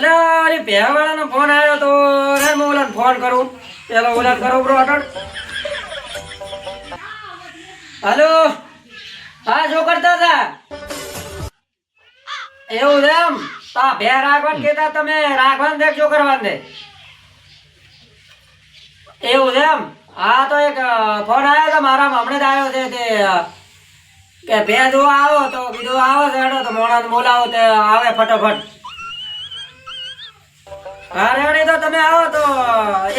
અરે અરે, ભેવાળાનો ફોન આવ્યો તો રે હું ઓલાને ફોન કરું. પેલો ઓલા કરો બ્રો અટણ હલો. હા, શું કરતા હતા? એવું છે એમ? તા ભે રાખવાનું કેતા તમે રાખવાનું દેખ શું કરવાનું દે એવું છે એમ? હા, તો એક ફોન આવ્યો તો મારા હમણાં જ આવ્યો છે તે કે ભે જો આવો તો કીધું આવો છે હેડો તો મોણા બોલાવો તે, આવે ફટોફટ. હા રેડી તો તમે આવો તો.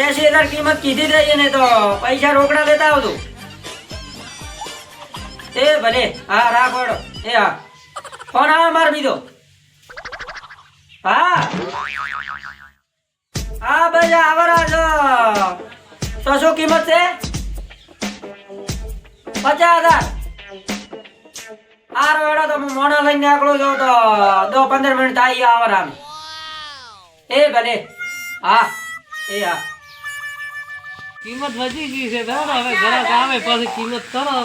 એસી હજાર કિંમત કીધી દઈએ ને તો. પૈસા રોકડા લેતા આવજો. એ ભલે, હા, રાખો એ, હા. ફોન આવે માર બીજો. હા. હા, ભાઈ આવરા છો. તો શું કિંમત છે? પચાસ હજાર. આ રોડો તો હું મોણા લઈને નીકળું છું તો દો પંદર મિનિટ આવી આવરા એ બને. હા એ હા. કિંમત વધી ગઈ છે બરાબર? હવે ગ્રાહક આવે પછી કિંમત કરો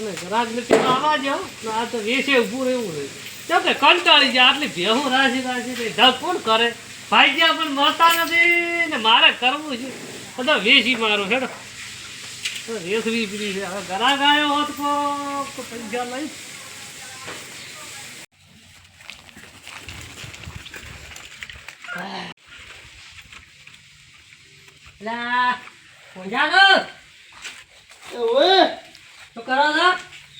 ને ગ્રાહક નથી તો આવવા ને આ તો વેસે ઊભું રહેવું રહે કેમ કે કંટાળી જાય આટલી ભેહું રાશી રાશી ને ઢગ કોણ કરે? ભાઈજા પણ મળતા નથી ને મારે કરવું છે. બધા વેસી મારું હેડો. વેસવી પડી છે. હવે ગ્રાહક આવ્યો હોત તો તો પૈસા લઈ. લા પહોંચ્યા છો શું કરો છો?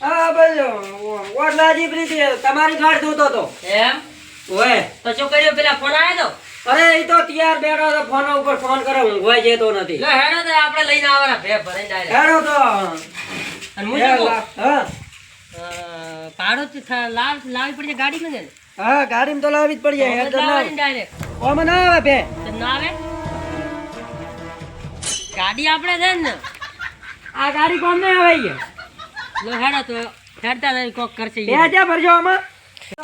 હા ભાઈ ઓટલાજી પ્રીતિ તમારી ગાડ જોતો તો. એમ? ઓય. તો શું કર્યું? પેલા ફોન આવ્યો અરે એ તો તૈયાર બેઠો તો ફોન ઉપર ફોન કરે ઊંઘવાય જતો નથી. લે હેડો તો આપણે લઈને આવવાના ભે ભરાઈ જાય હેડો તો. અને મુજી હા. પાડો લાવ લાવવી પડશે ગાડી ને? હા ગાડીમાં તો લાવવી જ પડી જાય હેડ તો ના ડાયરેક્ટ. ઓમાં ના આવે ભે ના આવે? ગાડી આપણે છે ને આ ગાડી કોમ નહીં હવે લો હેડો તો હેડતા નહીં કોક કરશે બે હજાર ભરજો આમાં.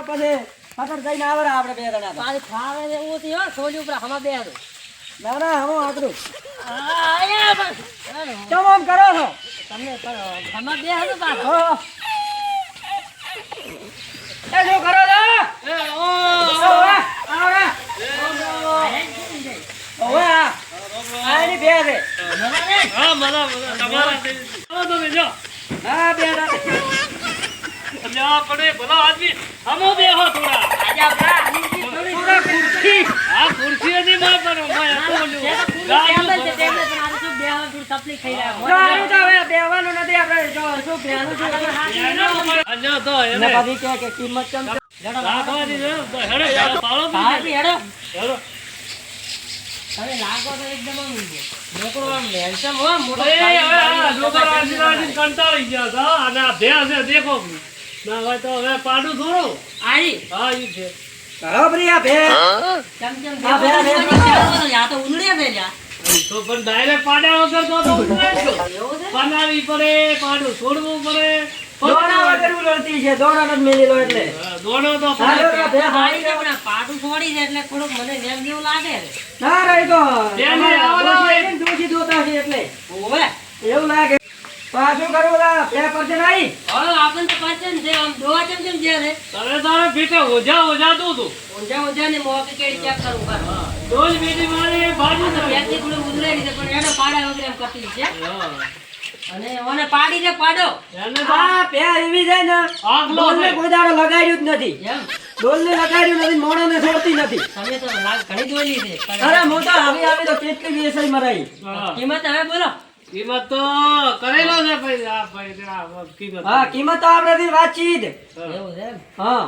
પછી ફટક જઈને આવે આપણે બે જણા તો. ખાવે ને એવું થયો સોલી ઉપર હમા બે હતું. ના ના હું આતરું આયા ચમ આમ કરો છો? તમને પણ હમા બે હતું પાછું હો. એ શું કરો છો એ, ઓ, ઓવે, આવે. ઓવે, આ. આ એની બે છે હા મજા મજા તમારા આવો તમે જો હા બે જણા. પડે ભલા આદમી હમો બેહો થોડા. થોડી ખુરશી. આ ખુરશી હતી માર પર મેં તો બોલ્યું. છે, છે, છે? છે? છે તમે લાગો તો એકદમ આમ હો, મોટો કંટાળી ગયા હતા અને આ ભેં છે દેખો. ના હોય તો હવે પાડું થોડું આઈ. હા ઈ છે કરો પ્રિયા બે ચમ ચમ હા, બે, બે, બેહવાનું બે. ચાલો તો, આ તો ઉંદડે છે લ્યા. તો પણ ડાયરેક્ટ પાડ્યા વગર તો તો ઉતરાય જ. એવું છે? બનાવવી પડે પાડું છોડવું પડે દોણા વગર ઉલળતી છે દોણા નથી મેલી લો એટલે હા, તો પડે. છોડી છે એટલે થોડુંક મને જેમ જેવું લાગે છે. ના રહી તો આવવાના ડોશી હોય. છે ને ડોશી દોતા છે એટલે ઓવે. એવું લાગે તો આ શું કરવું લા બે પરસે નાઈ હા આપણ તો પાછળ છે, આમ દોવા ચમ ચમ જ્યાં છે. તારે તારે પીઠે ઓઝા ઓઝા તું તું ઊંઝા ઊંઝાને મોકે કેડી ચેક કરું પાછું. ડોલ બેટી મારી બાજુ તો છે. બેગની થોડી ની પણ એને પાડા વગર એમ કરતી છે. અને ઓને પાડી છે પાડો. આ બે એવી છે ને આગલો. કોઈ દાડો લગાડ્યું જ નથી એમ. ડોલને લગાડ્યું નથી મોણાને છોડતી નથી તમે તો ઘણી. અરે આવી આવી કેટલી મરાઈ કિંમત હવે બોલો. કિંમત તો કરેલો છે ભાઈ આ ભાઈ આ કિંમત હા કિંમત તો આપણે વાતચીત એવું છે હા.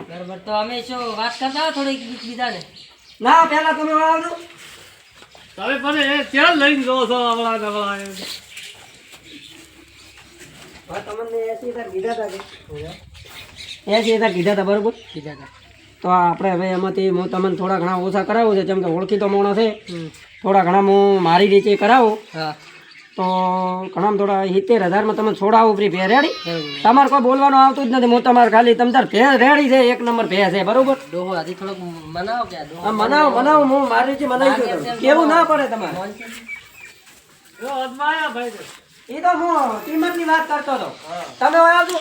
બરોબર તો અમે શું વાત કરતા થોડીક બીજાને? ના પેલા તમે આવજો તમે પણ ક્યાં લઈને જો છો અવળા નવળા તમને એસી હજાર કીધા હતા એસી હજાર કીધા હતા બરોબર? કીધા હતા તો આપણે હવે એમાંથી હું તમને થોડા ઘણા ઓછા કરાવું છે જેમ કે ઓળખીતો માણસ છે. થોડા ઘણા હું મારી રીતે કરાવું. હા. તો ઘણા થોડા સિત્તેર હજારમાં તમે છોડાવો ફ્રી ભે રેડી તમારે કોઈ બોલવાનું આવતું જ નથી. હું તમારે ખાલી તમે તાર ભે રેડી છે એક નંબર ભે છે બરોબર? ડોહો હજી થોડોક મનાવો કે આ મનાવો મનાવો? હું મારી રીતે મનાવી દઉં કેવું ના પડે તમારે? જો અજમાયા ભાઈ એ તો હું કિંમતની વાત કરતો હતો. તમે આવજો.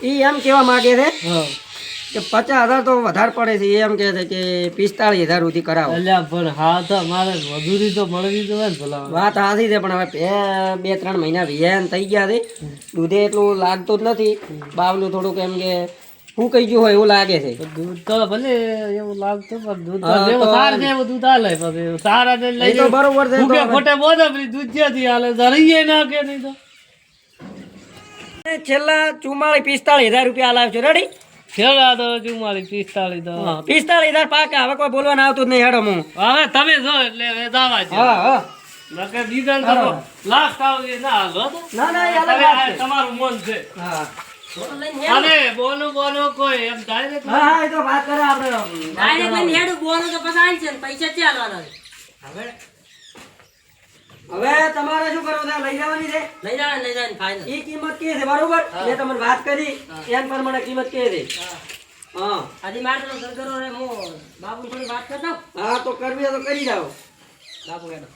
એ એમ કેવા માંગે છે કે પચાસ હજાર તો વધારે પડે છે એમ કે છે કે પિસ્તાળીસ હજાર સુધી કરાવો. એટલે પણ હા તો મારે મજૂરી તો મળવી જોઈએ ને ભલા. વાત સાચી છે પણ હવે બે બે ત્રણ મહિના વિયાન થઈ ગયા છે. દૂધે એટલું લાગતું જ નથી. બાવલું થોડુંક એમ કે હું કહી ગયું હોય એવું લાગે છે. દૂધ તો ભલે એવું લાગતું પણ દૂધ તો સાર છે એવું દૂધ હાલે પછી સારા ને લઈ તો બરોબર છે ખોટે બોલે દૂધ જ્યાંથી હાલે? ધરીએ ના કે નહીં તો. છેલ્લા ચુમ્માળીસ પિસ્તાળીસ હજાર રૂપિયા લાવ છો રેડી છેલ્લા તો ચુમ્માલીસ પિસ્તાલીસ તો પિસ્તાળીસ હજાર પાકા. હવે કોઈ બોલવાનું આવતું જ નહીં હેડો હું. હવે તમે જો એટલે હવે દાવા છે હા હા. નકર બીજા ને લાખ કાવડી ના હાલો ના ના એ અલગ વાત છે. તમારું મન છે. હા. બોલું બોલું કોઈ એમ ડાયરેક્ટ હા હા એ તો વાત કરે આપણે. ડાયરેક્ટ લઈને બોલો તો પછી આવી છે પૈસા ચાલવાના? હવે તમારે શું કરવું છે? લઈ જવાની છે? લઈ જવાની લઈ જવાની ફાઈનલ એ કિંમત કે છે બરોબર? મેં તમને વાત કરી એમ પ્રમાણે કિંમત કે છે. હા. આજે મારે તો સરગરો રે હું બાપુ થોડી વાત કરતા. હા તો કરવી હોય તો કરી જાઓ. બાપુ એનો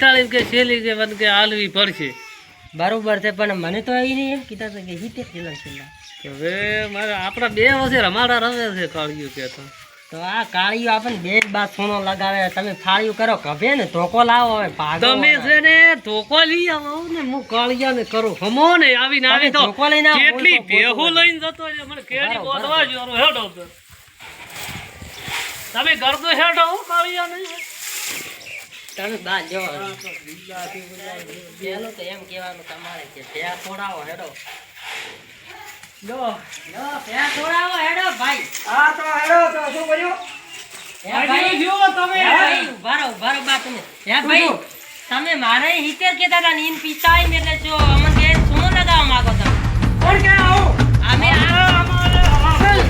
તારો છે કે છેલ્લી કે મને કે હાલવી પડશે. બરોબર છે પણ મને તો એ નહીં એમ કીધા કે હિતેર કિલો છેલ્લા હવે મારે આપણા બે વર્ષે રમાડા રમે છે કાળિયું કે તો. તો આ કાળીઓ આપણને બે જ બાદ સોનો લગાવે તમે ફાળિયું કરો કભે ને ધોકો લાવો હવે ભાગો તમે છે ને ધોકો લઈ આવો ને હું કાળિયા ને કરું. હમો ને આવીને આવી તો ધોકો લઈને આવો, કેટલી બોલ તો, બોલ તો. ભેહું લઈને જતો રહે મને કેડી બોધવા જોરો હેડો તમે ગરદો હેડો કાળિયા નહીં તમે બાદ જો તો એમ કહેવાનું તમારે કે ભેં છોડાવો હેડો. જો તમે હે ભાઈ તમે મારે હિતેર કેતા હતા નીન પિતાય ને એટલે જો અમન કે શું લગાવવા માંગો તમે કોણ કે આવું અમે આ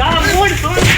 અમારે મૂળ